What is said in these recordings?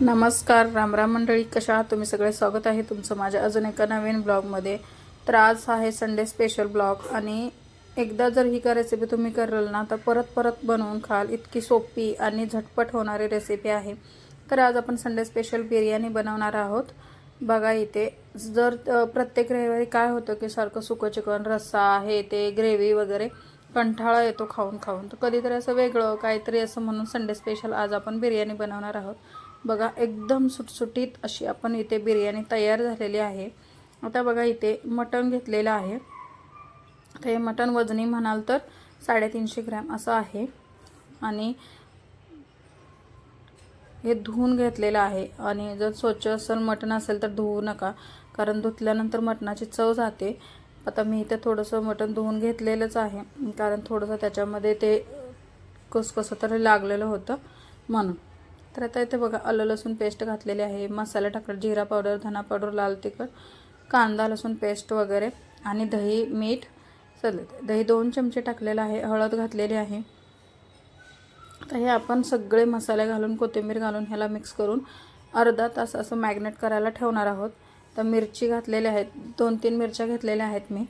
नमस्कार रामराम मंडळी कशा आहात? तुम्ही सगळे स्वागत आहे तुमचं माझ्या अजून एका नवीन ब्लॉगमध्ये. तर आज आहे संडे स्पेशल ब्लॉग आणि एकदा जर ही का रेसिपी तुम्ही कराल ना तर परत परत बनवून खाल. इतकी सोपी आणि झटपट होणारी रेसिपी आहे. तर आज आपण संडे स्पेशल बिर्याणी बनवणार आहोत. बघा इथे जर प्रत्येक रविवारी काय होतं की सारखं सुकं चिकन रस्सा हे ते ग्रेव्ही वगैरे कंठाळा येतो खाऊन खाऊन. तर कधीतरी असं वेगळं काहीतरी असं म्हणून संडे स्पेशल आज आपण बिर्याणी बनवणार आहोत. बघा एकदम सुटसुटीत अशी आपण इथे बिर्याणी तयार झालेली आहे. आता बघा इथे मटण घेतलेलं आहे. तर हे मटण वजनी म्हणाल तर साडेतीनशे ग्रॅम असं आहे. आणि हे धुवून घेतलेलं आहे. आणि जर स्वच्छ असेल मटण असेल तर धुवू नका कारण धुतल्यानंतर मटणाची चव जाते. आता मी इथे थोडंसं मटण धुवून घेतलेलंच आहे कारण थोडंसं त्याच्यामध्ये ते कसं तरी लागलेलं होतं म्हणून. तर आता इथे बघा आलं लसूण पेस्ट घातलेली आहे. मसाला टाकला जिरा पावडर धना पावडर लाल तिखट कांदा लसूण पेस्ट वगैरे आणि दही मीठ चालत दही दोन चमचे टाकलेलं आहे हळद घातलेली आहे. तर हे आपण सगळे मसाले घालून कोथिंबीर घालून ह्याला मिक्स करून अर्धा तास असं मॅग्नेट करायला ठेवणार आहोत. तर मिरची घातलेल्या आहेत दोन तीन मिरच्या घेतलेल्या आहेत मी.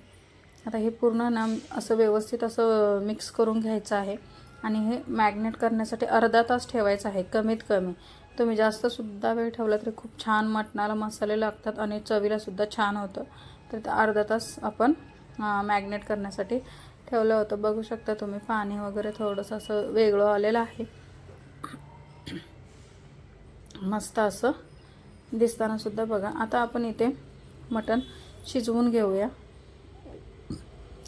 आता हे पूर्ण ना असं व्यवस्थित असं मिक्स करून घ्यायचं आहे. आणि हे मॅग्नेट करण्यासाठी अर्धा तास ठेवायचं आहे कमीत कमी. तुम्ही जास्तसुद्धा वेळ ठेवला तरी खूप छान मटणाला मसाले लागतात आणि चवीलासुद्धा छान होतं. तर ते अर्धा तास आपण मॅग्नेट करण्यासाठी ठेवलं होतं. बघू शकता तुम्ही पाणी वगैरे थोडंसं असं वेगळं आलेलं आहे. मस्त असं दिसतानासुद्धा बघा. आता आपण इथे मटण शिजवून घेऊया.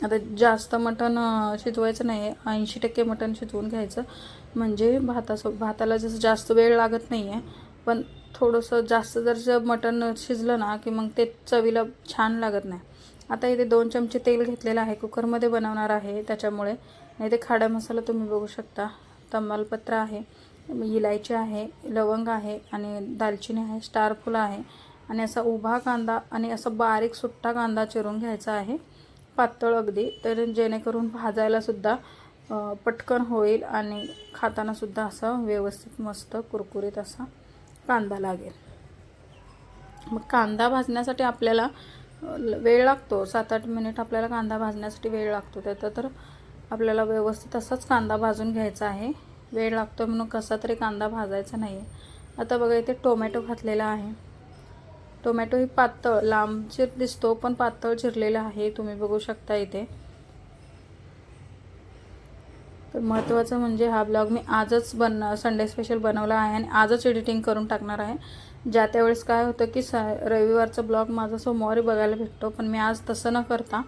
आता जास्त मटण शिजवायचं नाही. आहे ऐंशी टक्के मटण शिजवून घ्यायचं. म्हणजे भातासो भाताला जसं जास्त वेळ लागत नाही आहे पण थोडंसं जास्त जर जर मटण शिजलं ना की मग ते चवीला छान लागत नाही. आता इथे दोन चमचे तेल घेतलेलं आहे. कुकरमध्ये बनवणार आहे. त्याच्यामुळे नाही इथे खाडा मसाला तुम्ही बघू शकता. तमालपत्र आहे इलायची आहे लवंग आहे आणि दालचिनी आहे स्टार फुलं आहे. आणि असा उभा कांदा आणि असा बारीक सुट्टा कांदा चिरून घ्यायचा आहे. पातळ अगदी. तर जेणेकरून भाजायलासुद्धा पटकन होईल आणि खातानासुद्धा असा असं व्यवस्थित मस्त कुरकुरीत असा कांदा लागेल. मग कांदा भाजण्यासाठी आपल्याला वेळ लागतो. सात आठ मिनिट आपल्याला कांदा भाजण्यासाठी वेळ लागतो. त्याचा तर आपल्याला व्यवस्थित असाच कांदा भाजून घ्यायचा आहे. वेळ लागतो म्हणून कसा तरी कांदा भाजायचा नाही आहे आता बघा इथे टोमॅटो घातलेला आहे. टोमॅटो ही पातळ लांब चिर दिसतो पण पातळ चिरलेला आहे. तुम्ही बघू शकता इथे. तर महत्त्वाचं म्हणजे हा ब्लॉग मी आजच बन संडे स्पेशल बनवला आहे आणि आजच एडिटिंग करून टाकणार आहे. ज्या त्यावेळेस काय होतं की स रविवारचा ब्लॉग माझा सोमवारी बघायला भेटतो पण मी आज तसं न करता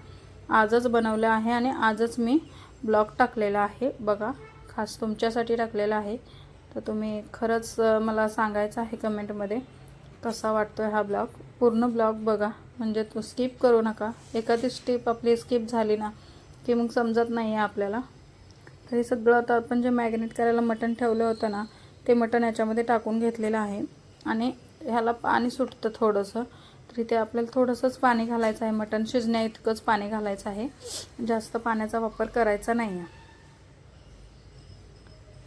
आजच बनवलं आहे आणि आजच मी ब्लॉग टाकलेला आहे. बघा खास तुमच्यासाठी टाकलेला आहे. तर तुम्ही खरंच मला सांगायचं आहे कमेंटमध्ये. कसा वाटतोय हा ब्लॉग? पूर्ण ब्लॉग बघा. म्हणजे तो स्किप करू नका. एखादी स्टेप आपली स्किप झाली ना की मग समजत नाही आहे आपल्याला. तर हे सगळं आता आपण जे मॅग्नेट करायला मटण ठेवलं होतं ना ते मटण याच्यामध्ये टाकून घेतलेलं आहे. आणि ह्याला पाणी सुटतं थोडंसं. तर इथे आपल्याला थोडंसंच पाणी घालायचं आहे. मटण शिजण्या इतकंच पाणी घालायचं आहे. जास्त पाण्याचा वापर करायचा नाही आहे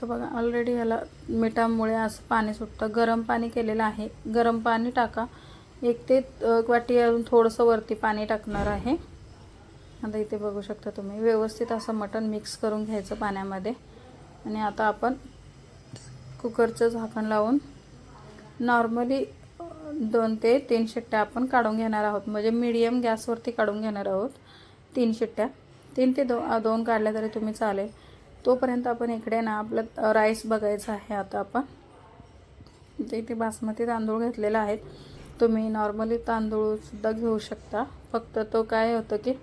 तर बघा ऑलरेडी ह्याला मिठामुळे असं पाणी सुटतं. गरम पाणी केलेलं आहे. गरम पाणी टाका. एक ते एक वाटी अजून थोडंसं वरती पाणी टाकणार आहे. आता इथे बघू शकता तुम्ही व्यवस्थित असं मटण मिक्स करून घ्यायचं पाण्यामध्ये. आणि आता आपण कुकरचं झाकण लावून नॉर्मली दोन ते तीन शिट्ट्या आपण काढून घेणार आहोत. म्हणजे मीडियम गॅसवरती काढून घेणार आहोत तीन शिट्ट्या. तीन ते दो दोन काढल्या तरी तुम्ही चालेल. तोपर्यंत आपण इकडे ना आपलं राईस बघायचं आहे आता आपण. इथे इथे बासमती तांदूळ घेतलेला आहेत. तुम्ही नॉर्मली तांदूळसुद्धा घेऊ शकता. फक्त तो काय होतं की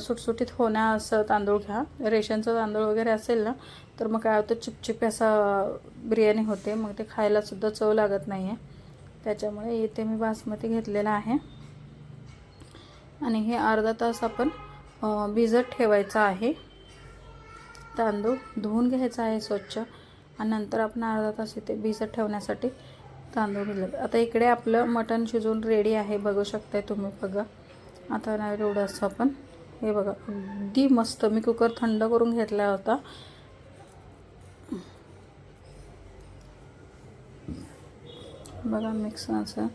सुटसुटीत होण्या असं तांदूळ घ्या. रेशनचं तांदूळ वगैरे असेल ना तर मग काय होतं चिपचिपी असा बिर्याणी होते. मग ते खायलासुद्धा चव लागत नाही आहे त्याच्यामुळे इथे मी बासमती घेतलेला आहे. आणि हे अर्धा तास आपण भिजत ठेवायचं आहे. तांदूळ धुवून घ्यायचा आहे स्वच्छ. आणि नंतर आपण अर्धा तास इथे भिजत ठेवण्यासाठी तांदूळ भिजले आता इकडे आपलं मटण शिजवून रेडी आहे. बघू शकताय तुम्ही बघा. आता नाही एवढं असं आपण हे बघा अगदी मस्त. मी कुकर थंड करून घेतला होता. बघा मिक्स असं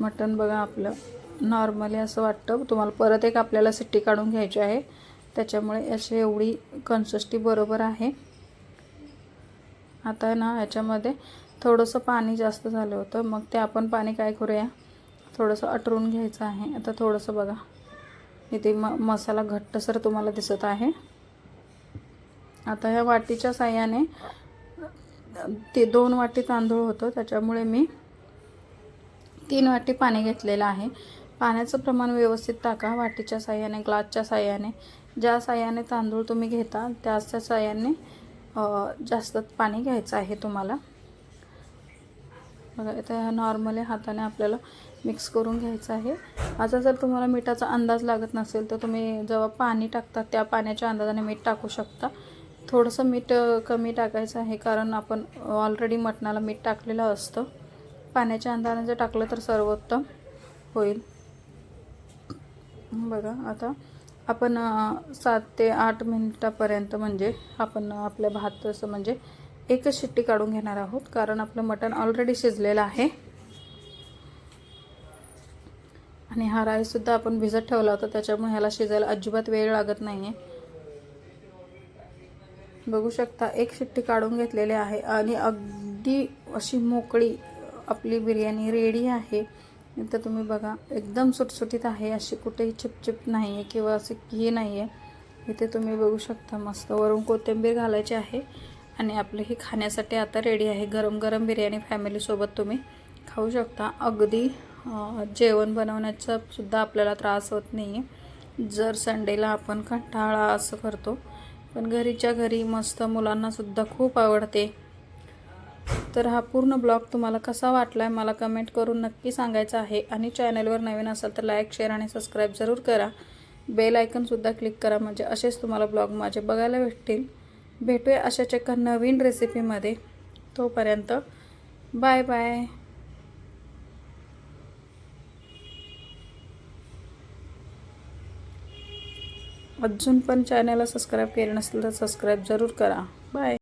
मटण बघा आपलं. नॉर्मली असं वाटतं. तुम्हाला परत एक आपल्याला सिट्टी काढून घ्यायची आहे. त्याच्यामुळे अशी एवढी कन्सिस्टी बरोबर आहे. आता ना याच्यामध्ये थोडंसं पाणी जास्त झालं होतं. मग ते आपण पाणी काय करूया? थोडंसं अटरून घ्यायचं आहे. आता थोडंसं बघा. इथे म मसाला घट्टसर तुम्हाला दिसत आहे. आता ह्या वाटीच्या साह्याने ते दोन वाटी तांदूळ होतं. त्याच्यामुळे मी तीन वाटी पाणी घेतलेलं आहे. पाण्याचं प्रमाण व्यवस्थित टाका. वाटीच्या साह्याने ग्लासच्या साह्याने. ज्या साह्याने तांदूळ तुम्ही घेता त्याच त्या साह्याने जास्त पाणी घ्यायचं आहे तुम्हाला. बघा इथं नॉर्मली हाताने आपल्याला मिक्स करून घ्यायचं आहे. आता जर तुम्हाला मिठाचा अंदाज लागत नसेल तर तुम्ही जेव्हा पाणी टाकता त्या पाण्याच्या अंदाजाने मीठ टाकू शकता. थोडंसं मीठ कमी टाकायचं आहे कारण आपण ऑलरेडी मटणाला मीठ टाकलेलं असतं. पाण्याच्या अंदाजाने जर टाकलं तर सर्वोत्तम होईल. बघा आता आपण सात ते आठ मिनिटापर्यंत म्हणजे आपण आपल्या भात असं म्हणजे एकच शिट्टी काढून घेणार आहोत. कारण आपलं मटण ऑलरेडी शिजलेलं आहे. आणि हा राईससुद्धा आपण भिजत ठेवला होता. त्याच्यामुळे ह्याला शिजायला अजिबात वेळ लागत नाही आहे बघू शकता एक शिट्टी काढून घेतलेली आहे. आणि अगदी अशी मोकळी आपली बिर्याणी रेडी आहे. तर तुम्ही बघा एकदम सुटसुटीत आहे अशी कुठेही चिपचिप नाही आहे किंवा असं हे नाही आहे इथे तुम्ही बघू शकता मस्त वरून कोथिंबीर घालायची आहे आणि आपलं ही खाण्यासाठी आता रेडी आहे. गरम गरम बिर्याणी फॅमिलीसोबत तुम्ही खाऊ शकता. अगदी जेवण बनवण्याचा सुद्धा आपल्याला त्रास होत नाही आहे जर संडेला आपण कंटाळा असं करतो पण घरीच्या घरी मस्त मुलांनासुद्धा खूप आवडते. तर हा पूर्ण ब्लॉग तुम्हाला कसा वाटला आहे मला कमेंट करून नक्की सांगायचं आहे. आणि चॅनलवर नवीन असाल तर लाईक शेअर आणि सबस्क्राईब जरूर करा. बेल आयकनसुद्धा क्लिक करा म्हणजे असेच तुम्हाला ब्लॉग माझे बघायला भेटतील. भेटूया अशाच एका नवीन रेसिपीमध्ये. तोपर्यंत बाय बाय. अजून पण चॅनलला सबस्क्राईब केलं नसेल तर सबस्क्राईब जरूर करा. बाय.